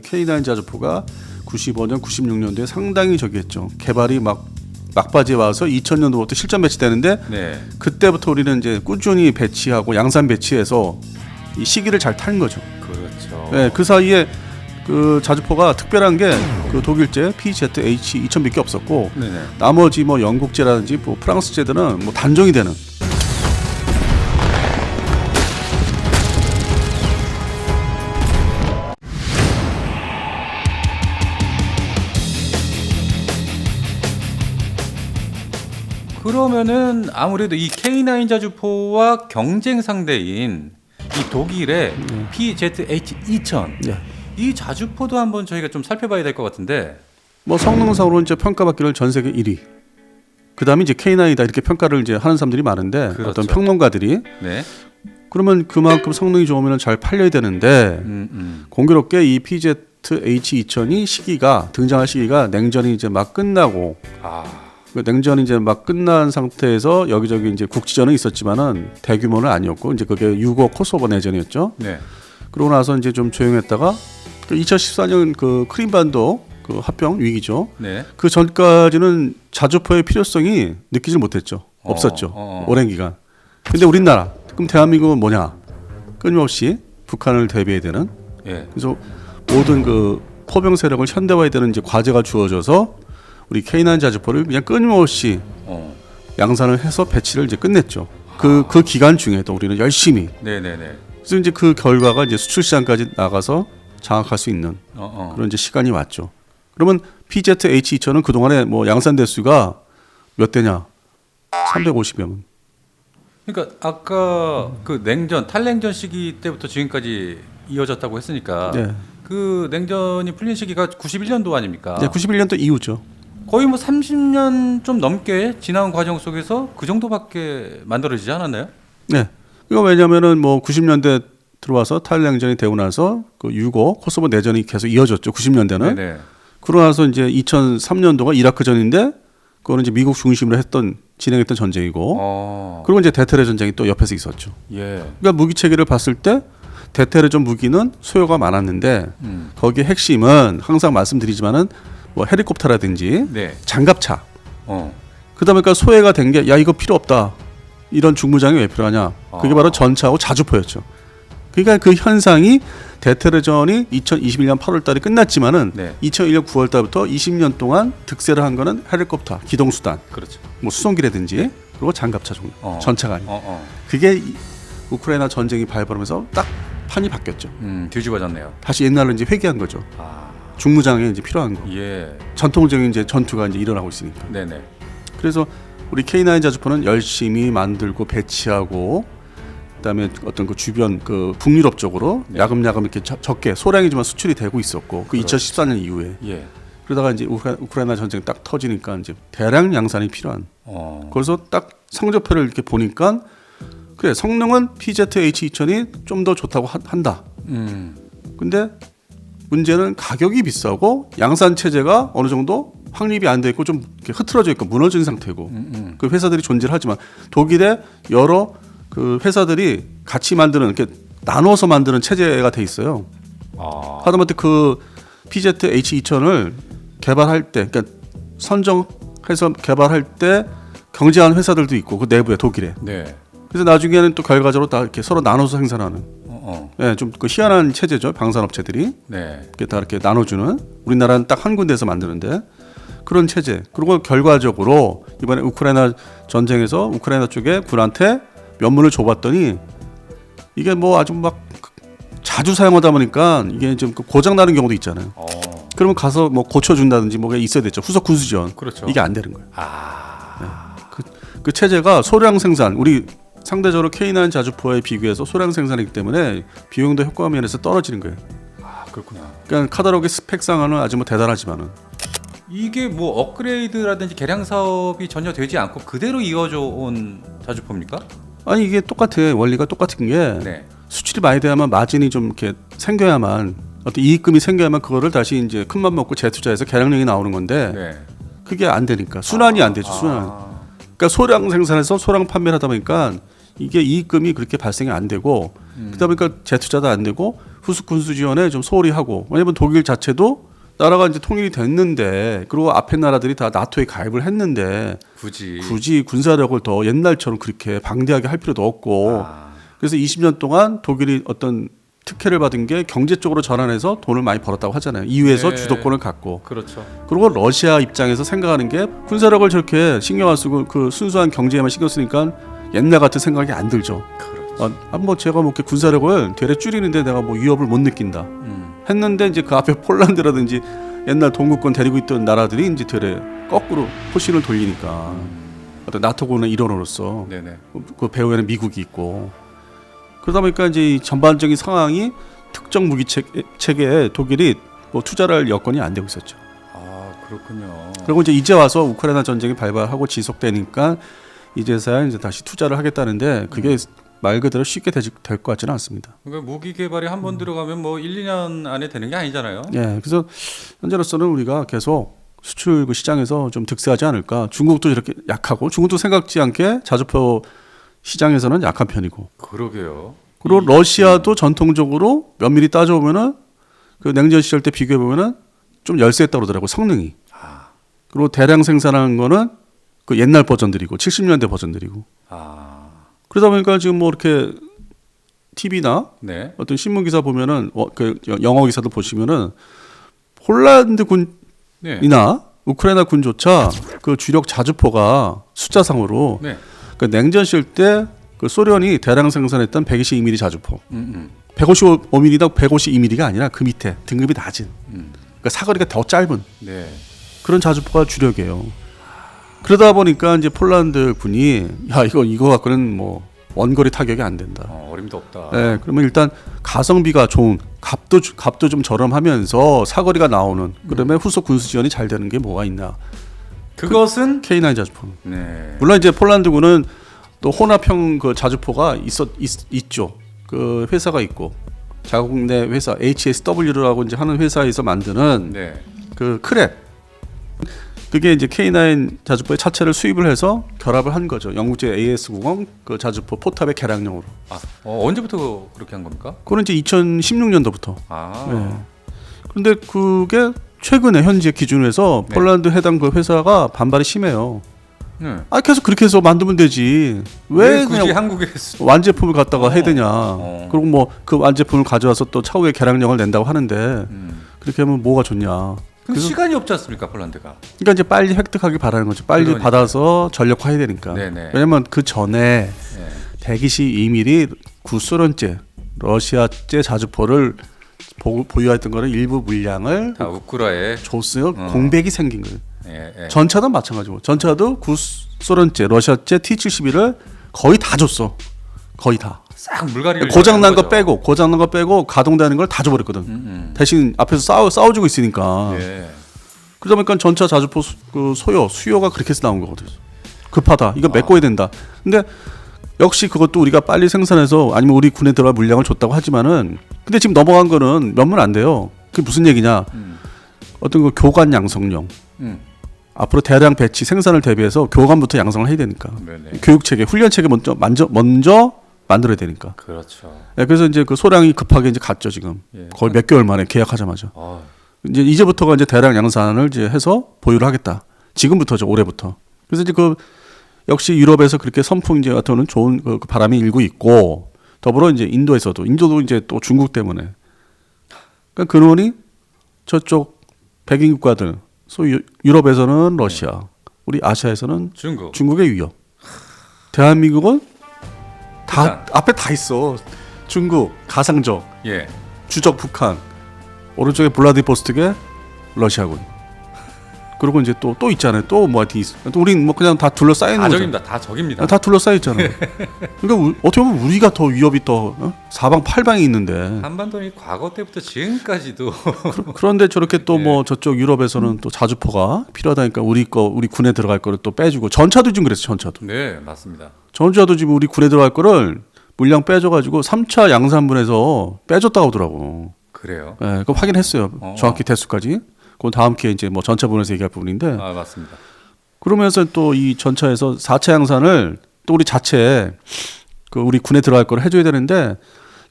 K9 자주포가 95년, 96년도에 상당히 저기 했죠. 개발이 막 막바지에 와서 2000년도부터 실전 배치되는데 네. 그때부터 우리는 이제 꾸준히 배치하고 양산 배치해서 이 시기를 잘 탄 거죠. 그렇죠. 네, 그 사이에 그 자주포가 특별한 게 그 독일제 PZH 2000밖에 없었고 네네. 나머지 뭐 영국제라든지 뭐 프랑스제들은 뭐 단종이 되는 그러면은 아무래도 이 K9 자주포와 경쟁 상대인 이 독일의 PZH-2000 네. 이 자주포도 한번 저희가 좀 살펴봐야 될 것 같은데 뭐 성능상으로 이제 평가받기를 전 세계 1위. 그다음에 이제 K9이다 이렇게 평가를 이제 하는 사람들이 많은데 그렇죠. 어떤 평론가들이 네. 그러면 그만큼 성능이 좋으면 잘 팔려야 되는데 음, 음. 공교롭게 이 PZH2000이 시기가 등장할 시기가 냉전이 이제 막 끝나고 아, 그 냉전이 이제 막 끝난 상태에서 여기저기 이제 국지전은 있었지만은 대규모는 아니었고 이제 그게 유고 코소보 내전이었죠. 네. 그러고 나서 이제 좀 조용했다가 그 2014년 그 크림반도 그 합병 위기죠. 네. 그 전까지는 자주포의 필요성이 느끼질 못했죠. 어, 없었죠. 어, 어. 오랜 기간. 근데 우리나라 그럼 대한민국은 뭐냐? 끊임없이 북한을 대비해야 되는 예. 그래서 모든 그 포병 세력을 현대화해야 되는 이제 과제가 주어져서 우리 K9 자주포를 그냥 끊임없이 어. 양산을 해서 배치를 이제 끝냈죠. 그그 기간 중에도 우리는 열심히 네, 네, 네. 그래서 이제 그 결과가 이제 수출 시장까지 나가서 장악할 수 있는 어, 어. 그런 이제 시간이 왔죠. 그러면 PZH2000은 그 동안에 뭐 양산 대수가 몇 대냐? 350여면. 그러니까 아까 그 냉전 탈냉전 시기 때부터 지금까지 이어졌다고 했으니까 네. 그 냉전이 풀린 시기가 91년도 아닙니까? 네, 91년도 이후죠. 거의 뭐 30년 좀 넘게 지나온 과정 속에서 그 정도밖에 만들어지지 않았나요? 네. 이거 왜냐면은 뭐 90년대 들어와서 탈냉전이 되고 나서 그 유고 코소보 내전이 계속 이어졌죠. 90년대는. 네네. 그러고 나서 이제 2003년도가 이라크전인데 그거는 이제 미국 중심으로 했던 진행했던 전쟁이고 어. 그리고 이제 대테레 전쟁이 또 옆에서 있었죠. 예. 그러니까 무기 체계를 봤을 때 대테레전 무기는 소요가 많았는데 음. 거기에 핵심은 항상 말씀드리지만은 뭐 헬리콥터라든지 네. 장갑차 어. 그다음에 그러니까 소외가 된 게 야 이거 필요 없다 이런 중무장이 왜 필요하냐 그게 아. 바로 전차하고 자주포였죠. 그러니까 그 현상이 대테레전이 2021년 8월 달에 끝났지만은 네. 2001년 9월 달부터 20년 동안 득세를 한 거는 헬리콥터 기동 수단 그렇죠. 뭐 수송기라든지 그리고 장갑차 종류 어. 전차가 아니고 어, 어. 그게 이- 우크라이나 전쟁이 발발하면서 딱 판이 바뀌었죠. 음, 뒤집어졌네요. 다시 옛날로 이제 회귀한 거죠. 아. 중무장에 이제 필요한 거. 예. 전통적인 이제 전투가 이제 일어나고 있으니까. 네, 네. 그래서 우리 K9 자주포는 열심히 만들고 배치하고 그다음에 어떤 그 주변 그 북유럽 쪽으로 네. 야금야금 이렇게 적- 적게 소량이지만 수출이 되고 있었고 그 그렇죠. 2014년 이후에 예. 그러다가 이제 우크라, 우크라이나 전쟁 딱 터지니까 이제 대량 양산이 필요한 어. 그래서 딱 성적표를 이렇게 보니까 그래 성능은 PZH2000이 좀 더 좋다고 하- 한다. 음. 근데 문제는 가격이 비싸고 양산 체제가 어느 정도 확립이 안 돼 있고 좀 흐트러져 있고 무너진 상태고 음, 음. 그 회사들이 존재를 하지만 독일의 여러 그 회사들이 같이 만드는 이렇게 나눠서 만드는 체제가 돼 있어요. 아. 하다못해 그 PZH2000을 개발할 때, 그러니까 선정해서 개발할 때 경쟁하는 회사들도 있고 그 내부에 독일에. 네. 그래서 나중에는 또 결과적으로 다 이렇게 서로 나눠서 생산하는, 어, 어. 예, 좀그 희한한 체제죠. 방산업체들이 네. 이렇게 다 이렇게 나눠주는. 우리나라는 딱 한 군데서 만드는데 그런 체제. 그리고 결과적으로 이번에 우크라이나 전쟁에서 우크라이나 쪽에 군한테 면문을 줘봤더니 이게 뭐 아주 막 자주 사용하다 보니까 이게 좀 고장 나는 경우도 있잖아요. 어. 그러면 가서 뭐 고쳐준다든지 뭐가 있어야 됐죠. 후속 군수지원. 그렇죠. 이게 안 되는 거예요. 아. 그 체제가 소량 생산, 우리 상대적으로 K9 자주포에 비교해서 소량 생산이기 때문에 비용도 효과 면에서 떨어지는 거예요. 아, 그렇구나. 그러니까 카다로그 스펙상으로는 아주 뭐 대단하지만은 이게 뭐 업그레이드라든지 개량 사업이 전혀 되지 않고 그대로 이어져 온 자주포입니까? 아니 이게 똑같아 원리가 똑같은 게 네. 수출이 많이 돼야만 마진이 좀 이렇게 생겨야만 어떤 이익금이 생겨야만 그거를 다시 이제 큰맘 먹고 재투자해서 개량량이 나오는 건데 네. 그게 안 되니까 순환이 안 되죠 순환. 아. 그러니까 소량 생산해서 소량 판매를 하다 보니까 이게 이익금이 그렇게 발생이 안 되고 음. 그러다 보니까 재투자도 안 되고 후속 군수 지원에 좀 소홀히 하고 왜냐면 독일 자체도 나라가 이제 통일이 됐는데 그리고 앞에 나라들이 다 나토에 가입을 했는데 굳이 굳이 군사력을 더 옛날처럼 그렇게 방대하게 할 필요도 없고 아, 그래서 20년 동안 독일이 어떤 특혜를 받은 게 경제 쪽으로 전환해서 돈을 많이 벌었다고 하잖아요. 이후에서 네. 주도권을 갖고 그렇죠. 그리고 러시아 입장에서 생각하는 게 군사력을 저렇게 신경 안 쓰고 그 순수한 경제에만 신경 쓰니까 옛날 같은 생각이 안 들죠. 그렇죠. 어, 아, 뭐 제가 뭐 이렇게 군사력을 되레 줄이는데 내가 뭐 위협을 못 느낀다. 음, 했는데 이제 그 앞에 폴란드라든지 옛날 동구권 데리고 있던 나라들이 이제 되레 거꾸로 포신을 돌리니까 어떤 나토군의 일원으로서 네네. 그 배후에는 미국이 있고 그러다 보니까 이제 이 전반적인 상황이 특정 무기 체- 체계에 독일이 뭐 투자를 할 여건이 안 되고 있었죠. 아 그렇군요. 그리고 이제 이제 와서 우크라이나 전쟁이 발발하고 지속되니까 이제서야 이제 다시 투자를 하겠다는데 그게 말 그대로 쉽게 될것 같지는 않습니다. 그러니까 무기 개발이 한번 들어가면 뭐 1, 2년 안에 되는 게 아니잖아요. 예, 그래서 현재로서는 우리가 계속 수출 그 시장에서 좀 득세하지 않을까. 중국도 이렇게 약하고 중국도 생각지 않게 자주포 시장에서는 약한 편이고. 그러게요. 그리고 러시아도 전통적으로 면밀히 따져보면은 그 냉전 시절 때 비교해 보면은 좀 열세했다 그러더라고 성능이. 아, 그리고 대량 생산한 거는 그 옛날 버전들이고 70년대 버전들이고. 아, 그러다 보니까 지금 뭐 이렇게 TV나 네. 어떤 신문 기사 보면은 어, 그 영어 기사도 보시면은 폴란드 군이나 네. 우크라이나 군조차 그 주력 자주포가 숫자상으로 네. 그 냉전 시절 때 그 소련이 대량 생산했던 122mm 자주포, 음, 155mm다 152mm가 아니라 그 밑에 등급이 낮은, 음, 그러니까 사거리가 더 짧은 음. 네. 그런 자주포가 주력이에요. 그러다 보니까 이제 폴란드 군이 야 이거 이거 갖고는 뭐 원거리 타격이 안 된다. 어, 어림도 없다. 네, 그러면 일단 가성비가 좋은 값도 주- 값도 좀 저렴하면서 사거리가 나오는 그러면 후속 군수 지원이 잘 되는 게 뭐가 있나? 그것은 K9 자주포. 네. 물론 이제 폴란드군은 또 혼합형 그 자주포가 있었 있, 죠 그 회사가 있고 자국 내 회사 HSW라고 이제 하는 회사에서 만드는 네. 그 크랩 그게 이제 K9 자주포의 차체를 수입을 해서 결합을 한 거죠. 영국제 AS90 그 자주포 포탑의 개량용으로. 아, 어, 언제부터 그렇게 한 겁니까? 그거는 이제 2016년도부터. 아. 네. 근데 그게 최근에 현재 기준으로 해서 네. 폴란드 해당 그 회사가 반발이 심해요. 네. 아 계속 그렇게 해서 만들면 되지. 왜, 왜 그냥 한국에 쓰- 완제품을 갖다가 어. 해야 되냐. 어. 그리고 뭐 그 완제품을 가져와서 또 차후에 개량령을 낸다고 하는데 음. 그렇게 하면 뭐가 좋냐. 그 그래서- 시간이 없지 않습니까, 폴란드가? 그러니까 이제 빨리 획득하기 바라는 거죠. 빨리 그러니까요. 받아서 전력화해야 되니까. 네네. 왜냐면 그 전에 네. 대기시 2mm 구소련제 러시아제 자주포를 보, 보유했던 거는 일부 물량을 다 우크라에 줬어요. 어. 공백이 생긴 거예요. 예, 예. 전차도 마찬가지고 전차도 구소련제 러시아제 T71을 거의 다 줬어. 거의 다. 싹 물갈이를 고장 난 거. 빼고 고장 난 거 빼고 가동되는 걸 다 줘버렸거든. 음, 음. 대신 앞에서 싸워 싸워주고 있으니까. 예. 그러다 보니까 전차 자주포 수, 그 소요 수요가 그렇게 해서 나온 거거든. 급하다. 이거 아. 메꿔야 된다. 근데 역시 그것도 우리가 빨리 생산해서 아니면 우리 군에 들어갈 물량을 줬다고 하지만은 근데 지금 넘어간 거는 몇 문 안 돼요. 그게 무슨 얘기냐? 음. 어떤 그 교관 양성용 음. 앞으로 대량 배치 생산을 대비해서 교관부터 양성을 해야 되니까 네네. 교육 체계, 훈련 체계 먼저 먼저 먼저 만들어야 되니까. 그렇죠. 예, 그래서 이제 그 소량이 급하게 이제 갔죠 지금 예. 거의 몇 개월 만에 계약하자마자. 아, 이제 이제부터가 이제 대량 양산을 이제 해서 보유를 하겠다. 지금부터죠, 올해부터. 그래서 이제 그 역시 유럽에서 그렇게 선풍 이제 같은 좋은 그, 그 바람이 일고 있고 더불어 이제 인도에서도 인도도 이제 또 중국 때문에 그러니까 근원이 저쪽 백인 국가들 소위 유- 유럽에서는 러시아, 우리 아시아에서는 중국. 중국의 위협. 대한민국은 다 북한. 앞에 다 있어. 중국 가상적 예. 주적 북한 오른쪽에 블라디보스톡에 러시아군 그리고 이제 또 또 있잖아요 또 뭐 하여튼 있- 또 우린 뭐 그냥 다다 거죠 적입니다. 다 적입니다. 아, 다 둘러싸여 있잖아요 그러니까 우- 어떻게 보면 우리가 더 위협이 더 어? 사방 팔방에 있는데 한반도는 과거 때부터 지금까지도 그, 그런데 저렇게 또 뭐 저쪽 유럽에서는 또 자주포가 필요하다니까 우리 거 우리 군에 들어갈 거를 또 빼주고 전차도 지금 그랬어 전차도 네 맞습니다. 전차도 지금 우리 군에 들어갈 거를 물량 빼줘가지고 3차 양산분에서 빼줬다고 하더라고 그래요. 예, 그거 확인했어요. 어. 정확히 대수까지. 그건 다음 기회에 이제 뭐 전차 분에서 얘기할 부분인데 아 맞습니다. 그러면서 또 이 전차에서 4차 양산을 또 우리 자체 그 우리 군에 들어갈 걸 해줘야 되는데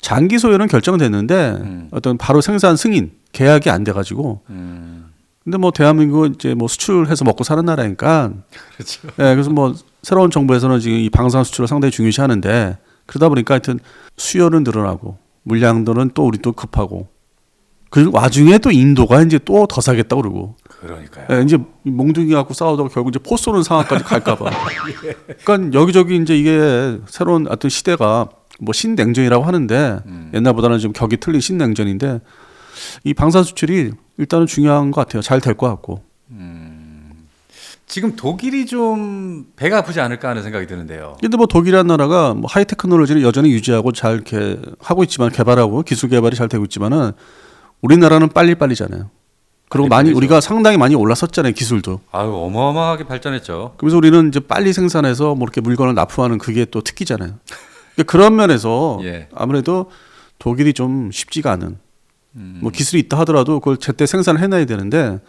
장기 소유는 결정됐는데 음. 어떤 바로 생산 승인 계약이 안 돼가지고 음. 근데 뭐 대한민국은 이제 뭐 수출해서 먹고 사는 나라니까 그렇죠. 예, 그래서 뭐 새로운 정부에서는 지금 이 방산 수출을 상당히 중요시하는데 그러다 보니까 하여튼 수요는 늘어나고 물량도는 또 우리 또 급하고 그 와중에 또 인도가 이제 또 더 사겠다 고 그러고 그러니까요. 예, 이제 이 몽둥이 갖고 싸우다가 결국 이제 포 쏘는 상황까지 갈까봐. 그러니까 여기저기 이제 이게 새로운 어떤 시대가 뭐 신냉전이라고 하는데 음. 옛날보다는 좀 격이 틀린 신냉전인데 이 방산 수출이 일단은 중요한 것 같아요. 잘 될 것 같고. 지금 독일이 좀 배가 아프지 않을까 하는 생각이 드는데요. 근데 뭐 독일이라는 나라가 뭐 하이테크놀로지를 여전히 유지하고 잘 이렇게 하고 있지만 개발하고 기술 개발이 잘 되고 있지만은 우리나라는 빨리 빨리잖아요. 그리고 많이 빨리빨리죠. 우리가 상당히 많이 올랐었잖아요 기술도. 아유 어마어마하게 발전했죠. 그래서 우리는 이제 빨리 생산해서 뭐 이렇게 물건을 납품하는 그게 또 특기잖아요. 그러니까 그런 면에서 예. 아무래도 독일이 좀 쉽지가 않은 음. 뭐 기술이 있다 하더라도 그걸 제때 생산을 해놔야 되는데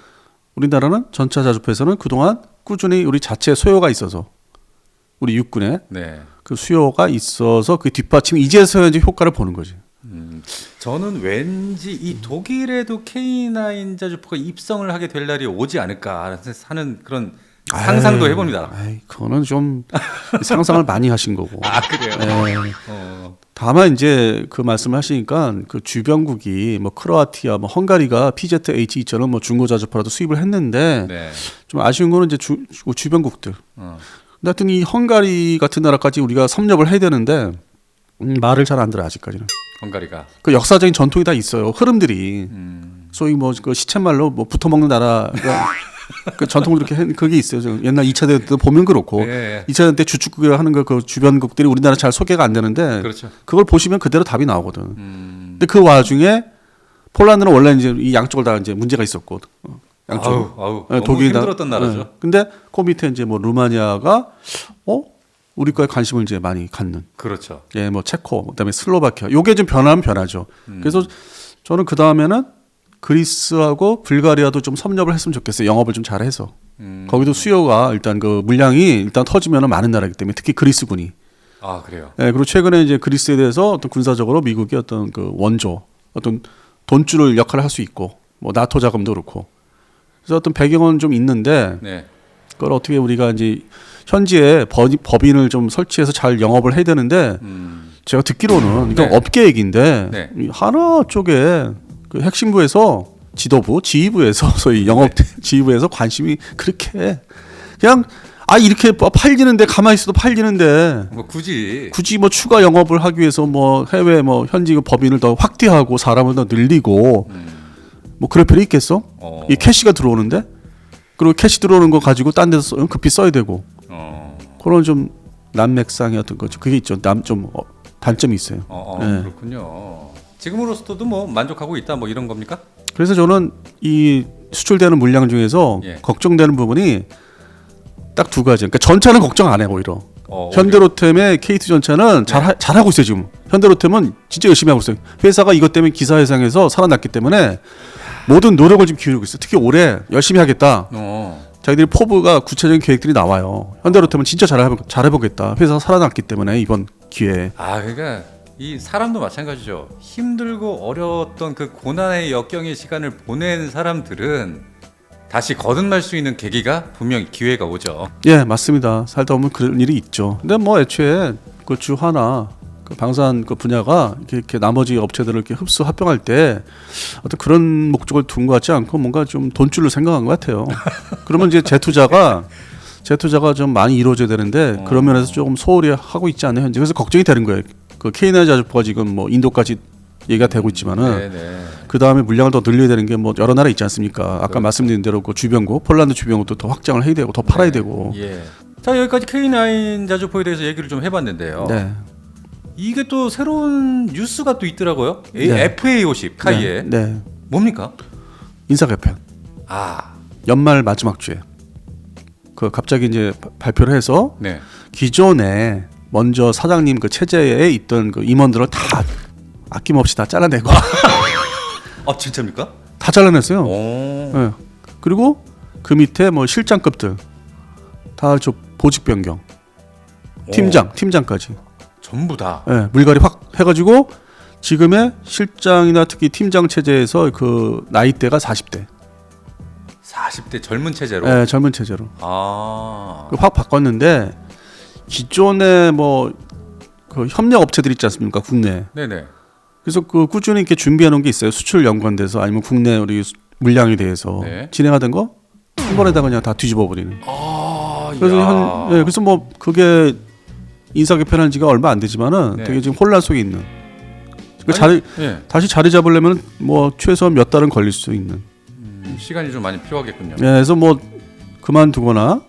우리나라는 전차 자주포에서는 그동안 꾸준히 우리 자체 소요가 있어서 우리 육군에 네. 그 수요가 있어서 그 뒷받침이 이제서야 이제 효과를 보는 거지. 음, 저는 왠지 이 독일에도 K9 자주포가 입성을 하게 될 날이 오지 않을까 하는 그런 상상도 아이, 해봅니다. 아이, 그거는 좀 상상을 많이 하신 거고. 아 그래요? 예. 어, 다만 이제 그 말씀을 하시니까 그 주변국이 뭐 크로아티아, 뭐 헝가리가 PZH2처럼 뭐 중고 자주포라도 수입을 했는데 네. 좀 아쉬운 거는 이제 주, 주변국들. 어. 하여튼 이 헝가리 같은 나라까지 우리가 섭렵을 해야 되는데 음, 말을 잘 안 들어 아직까지는. 헝가리가. 그 역사적인 전통이 다 있어요. 흐름들이. 음, 소위 뭐 그 시쳇말로 뭐 붙어 먹는 나라가 그 전통으로 이렇게 한 그게 있어요. 저 옛날 2차 대전 때 보면 그렇고 예, 2차 대전 때 주축국이라 하는 거 그 주변국들이 우리나라 잘 소개가 안 되는데 그렇죠. 그걸 보시면 그대로 답이 나오거든. 음, 근데 그 와중에 폴란드는 원래 이제 이 양쪽을 다 이제 문제가 있었고 어, 양쪽 아우, 아우, 예, 독일이 다- 힘들었던 나라죠. 예. 근데 그 밑에 이제 뭐 루마니아가 어 우리 거에 관심을 이제 많이 갖는 그렇죠. 예, 뭐 체코, 그다음에 슬로바키아. 요게 좀 변하면 변하죠. 음. 그래서 저는 그 다음에는 그리스하고 불가리아도 좀 섭렵을 했으면 좋겠어요. 영업을 좀 잘해서. 음, 거기도 수요가 일단 그 물량이 일단 터지면 많은 나라이기 때문에 특히 그리스군이. 아 그래요. 예, 그리고 최근에 이제 그리스에 대해서 어떤 군사적으로 미국이 어떤 그 원조, 어떤 돈줄을 역할을 할 수 있고, 뭐 나토 자금도 그렇고. 그래서 어떤 배경은 좀 있는데 네. 그걸 어떻게 우리가 이제 현지에 법- 법인을 좀 설치해서 잘 영업을 해야 되는데 음, 제가 듣기로는 이건 네. 업계 얘기인데 네. 이 하나 쪽에 그 핵심부에서 지도부, 지휘부에서 소위 영업 네. 지휘부에서 관심이 그렇게 그냥 아 이렇게 뭐 팔리는데 가만히 있어도 팔리는데 뭐 굳이 굳이 뭐 추가 영업을 하기 위해서 뭐 해외 뭐 현지 그 법인을 더 확대하고 사람을 더 늘리고 음, 뭐 그럴 필요 있겠어? 어, 이 캐시가 들어오는데 그리고 캐시 들어오는 거 가지고 딴 데서 써- 급히 써야 되고 어, 그런 좀 난맥상의 어떤 거죠. 그게 있죠. 남좀 어, 단점이 있어요. 어, 어, 네. 그렇군요. 지금으로서도 뭐 만족하고 있다 뭐 이런 겁니까? 그래서 저는 이 수출되는 물량 중에서 예. 걱정되는 부분이 딱 두 가지. 그러니까 전차는 걱정 안 해 오히려. 어, 현대로템의 KT 전차는 잘 하- 잘하고 있어요 지금. 현대로템은 진짜 열심히 하고 있어요. 회사가 이것 때문에 기사 회상에서 살아났기 때문에 모든 노력을 지금 기울이고 있어요. 특히 올해 열심히 하겠다. 어, 자기들이 포부가 구체적인 계획들이 나와요. 현대로템은 진짜 잘해 잘해보겠다. 회사가 살아났기 때문에 이번 기회에. 아 그러니까 이 사람도 마찬가지죠. 힘들고 어려웠던 그 고난의 역경의 시간을 보낸 사람들은 다시 거듭날 수 있는 계기가 분명히 기회가 오죠. 예, 맞습니다. 살다 보면 그런 일이 있죠. 근데 뭐 애초에 그 주 하나 그 방산 그 분야가 이렇게, 이렇게 나머지 업체들을 이렇게 흡수 합병할 때 어떤 그런 목적을 둔 것 같지 않고 뭔가 좀 돈줄로 생각한 것 같아요. 그러면 이제 재투자가 재투자가 좀 많이 이루어져야 되는데 그런 면에서 조금 소홀히 하고 있지 않나요 현재 그래서 걱정이 되는 거예요. 그 K9 자주포가 지금 뭐 인도까지 얘기가 되고 있지만은 네네. 그 다음에 물량을 더 늘려야 되는 게 뭐 여러 나라 있지 않습니까? 아까 그렇죠. 말씀드린 대로 그 주변국, 폴란드 주변국도 더 확장을 해야 되고 더 팔아야 되고. 예. 자 여기까지 K9 자주포에 대해서 얘기를 좀 해봤는데요. 네. 이게 또 새로운 뉴스가 또 있더라고요. 이 네. FA50 카이에 네. 네. 뭡니까? 인사 개편. 아, 연말 마지막 주에. 그 갑자기 이제 바- 발표를 해서 네. 기존에 먼저 사장님 그 체제에 있던 그 임원들을 다 아낌없이 다 잘라내고 아 진짜입니까? 다 잘라냈어요. 오. 네. 그리고 그 밑에 뭐 실장급들 다 저 보직 변경. 팀장, 팀장까지. 전부 다. 예, 물갈이 확 해가지고 지금의 실장이나 특히 팀장 체제에서 그 나이대가 40대, 40대 젊은 체제로. 예, 젊은 체제로 아. 그확 바꿨는데 기존에 뭐 그 협력 업체들 있지 않습니까 국내 네네. 그래서 그 꾸준히 이렇게 준비해 놓은 게 있어요 수출 연관돼서 아니면 국내 우리 수- 물량에 대해서 네. 진행하던 거 한 번에다 그냥 다 뒤집어 버리는 아. 그래서 야. 현 예, 그래서 뭐 그게 인사 개편한 지가 얼마 안 되지만은 네. 되게 지금 혼란 속에 있는 그 아니, 자리 예. 다시 자리 잡으려면 뭐 최소 몇 달은 걸릴 수 있는 음, 시간이 좀 많이 필요하겠군요. 예, 그래서 뭐 그만두거나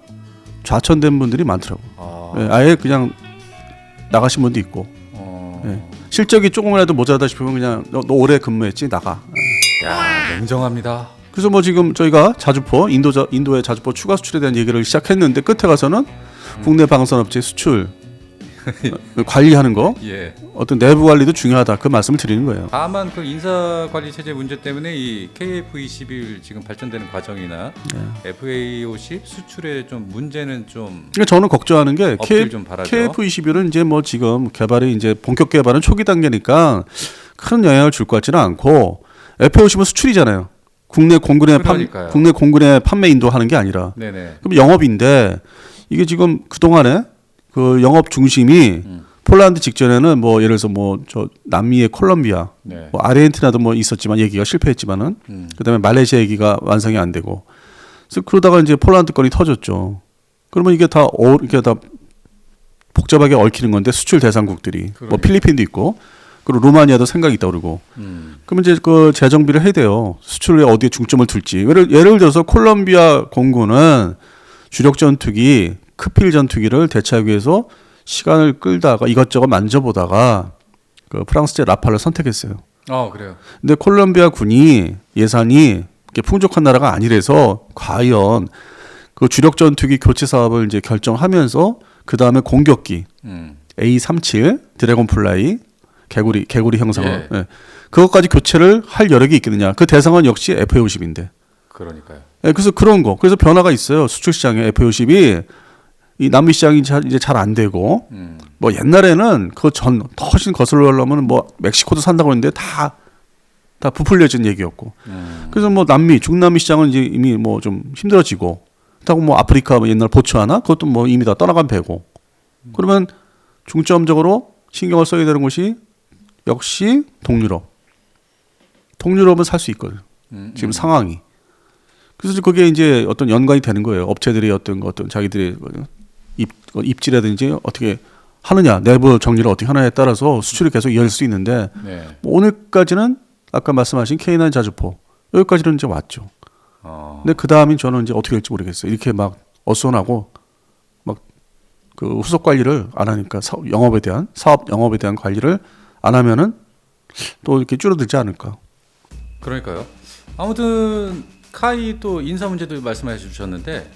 좌천된 분들이 많더라고 아. 예, 아예 그냥 나가신 분도 있고 어. 예. 실적이 조금이라도 모자라다 싶으면 그냥 너, 너 오래 근무했지 나가 야, 냉정합니다. 그래서 뭐 지금 저희가 자주포 인도 자, 인도의 자주포 추가 수출에 대한 얘기를 시작했는데 끝에 가서는 국내 방산업체 수출 어, 관리하는 거 예. 어떤 내부 관리도 중요하다 그 말씀을 드리는 거예요. 다만 그 인사 관리 체제 문제 때문에 이 KF21 지금 발전되는 과정이나 네. FA50 수출에 좀 문제는 좀 그러니까 저는 걱정하는 게좀 바라죠. KF21은 이제 뭐 지금 개발이 이제 본격 개발은 초기 단계니까 큰 영향을 줄 것 같지는 않고 FA50은 수출이잖아요. 국내 공군의 판, 그러니까요. 국내 공군의 판매 인도하는 게 아니라 네네. 그럼 영업인데 이게 지금 그 동안에 그 영업 중심이 음. 폴란드 직전에는 뭐 예를 들어서 뭐 저 남미의 콜롬비아, 네. 뭐 아르헨티나도 뭐 있었지만 얘기가 실패했지만은 음. 그다음에 말레이시아 얘기가 완성이 안 되고 그래서 그러다가 이제 폴란드 건이 터졌죠. 그러면 이게 다 어, 이게 다 복잡하게 얽히는 건데 수출 대상국들이 뭐 그러니까. 필리핀도 있고 그리고 루마니아도 생각이 있다 그러고 음. 그러면 이제 그 재정비를 해야 돼요. 수출에 어디에 중점을 둘지. 예를, 예를 들어서 콜롬비아 공군은 주력 전투기 크필 전투기를 대체하기 위해서 시간을 끌다가 이것저것 만져보다가 그 프랑스제 라팔을 선택했어요. 어 그래요. 근데 콜롬비아 군이 예산이 풍족한 나라가 아니라서 과연 그 주력 전투기 교체 사업을 이제 결정하면서 그 다음에 공격기 음. A37 드래곤 플라이 개구리 개구리 형상으로 예. 예. 그것까지 교체를 할 여력이 있겠느냐 그 대상은 역시 F50인데 그러니까요. 예, 그래서 그런 거 그래서 변화가 있어요 수출 시장에 F50이 이 남미 시장이 잘, 이제 잘 안 되고 음. 뭐 옛날에는 그 전 훨씬 거슬러 가려면 뭐 멕시코도 산다고 했는데 다 다 부풀려진 얘기였고. 음. 그래서 뭐 남미 중남미 시장은 이제 이미 뭐 좀 힘들어지고. 그렇다고 뭐 아프리카 뭐 옛날 보츠와나? 그것도 뭐 이미 다 떠나간 배고. 그러면 중점적으로 신경을 써야 되는 곳이 역시 동유럽. 동유럽은 살 수 있거든 음. 지금 상황이. 그래서 그게 이제 어떤 연관이 되는 거예요. 업체들이 어떤 거 어떤 자기들의 입 어, 입지라든지 어떻게 하느냐 내부 정리를 어떻게 하느냐에 따라서 수출이 계속 이어질 수 있는데 네. 뭐 오늘까지는 아까 말씀하신 K9 자주포 여기까지는 이제 왔죠. 어. 근데 그 다음인 저는 이제 어떻게 될지 모르겠어요. 이렇게 막 어수선하고 막 그 후속 관리를 안 하니까 사업 영업에 대한 사업 영업에 대한 관리를 안 하면은 또 이렇게 줄어들지 않을까. 그러니까요. 아무튼 카이 또 인사 문제도 말씀해 주셨는데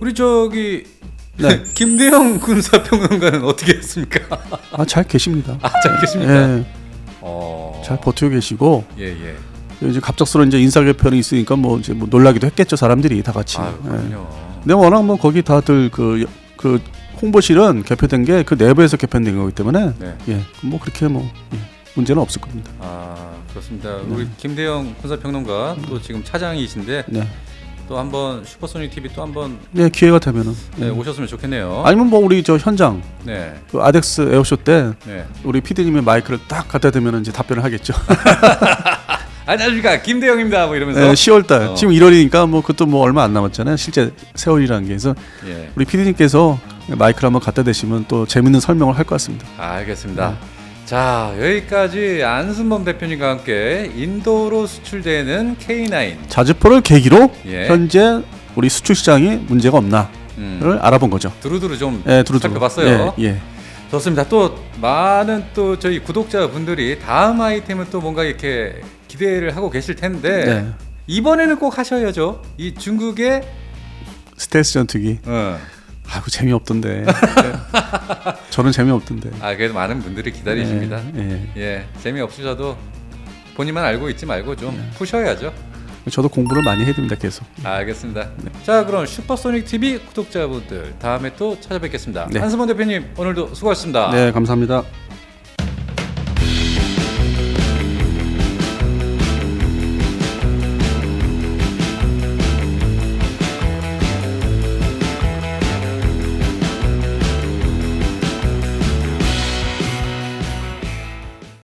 우리 저기 네. 김대영 군사평론가는 어떻게 했습니까? 아 잘 계십니다. 아, 잘 계십니까? 예, 어. 잘 버티고 계시고 예, 예. 이제 갑작스러운 이제 인사 개편이 있으니까 뭐 이제 뭐 놀라기도 했겠죠 사람들이 다 같이. 아, 예. 그렇군요. 근데 워낙 뭐 거기 다들 그, 그 홍보실은 개표된 게 그 내부에서 개편된 거기 때문에 네. 예, 뭐 그렇게 뭐 예, 문제는 없을 겁니다. 아, 그렇습니다. 우리 김대영 군사평론가 또 지금 차장이신데 네, 또 한번 슈퍼소닉 TV 또 한번 네 기회가 되면은 네, 음. 오셨으면 좋겠네요. 아니면 뭐 우리 저 현장 네. 그 아덱스 에어쇼 때 네. 우리 PD님의 마이크를 딱 갖다 대면 이제 답변을 하겠죠. 안녕하십니까 김대영입니다. 뭐 이러면서. 네, 10월달 어. 지금 1월이니까 뭐 그것도 뭐 얼마 안 남았잖아요. 실제 세월이라는 게 그래서 예. 우리 PD님께서 마이크를 한번 갖다 대시면 또 재밌는 설명을 할 것 같습니다. 아, 알겠습니다. 자 여기까지 안순범 대표님과 함께 인도로 수출되는 K9 자주포를 계기로 예. 현재 우리 수출 시장이 문제가 없나를 음, 알아본 거죠. 두루두루 좀 예, 두루두루. 살펴봤어요. 예, 예. 좋습니다. 또 많은 또 저희 구독자분들이 다음 아이템은 또 뭔가 이렇게 기대를 하고 계실 텐데 네. 이번에는 꼭 하셔야죠. 이 중국의 스텔스 전투기. 어, 아이고 재미없던데. 저는 재미없던데. 아 그래도 많은 분들이 기다리십니다. 예, 예. 예, 재미 없으셔도 본인만 알고 있지 말고 좀 네. 푸셔야죠. 저도 공부를 많이 해야 됩니다, 계속. 알겠습니다. 자, 그럼 슈퍼소닉 TV 구독자분들 다음에 또 찾아뵙겠습니다. 네. 한스범 대표님 오늘도 수고하셨습니다. 네, 감사합니다.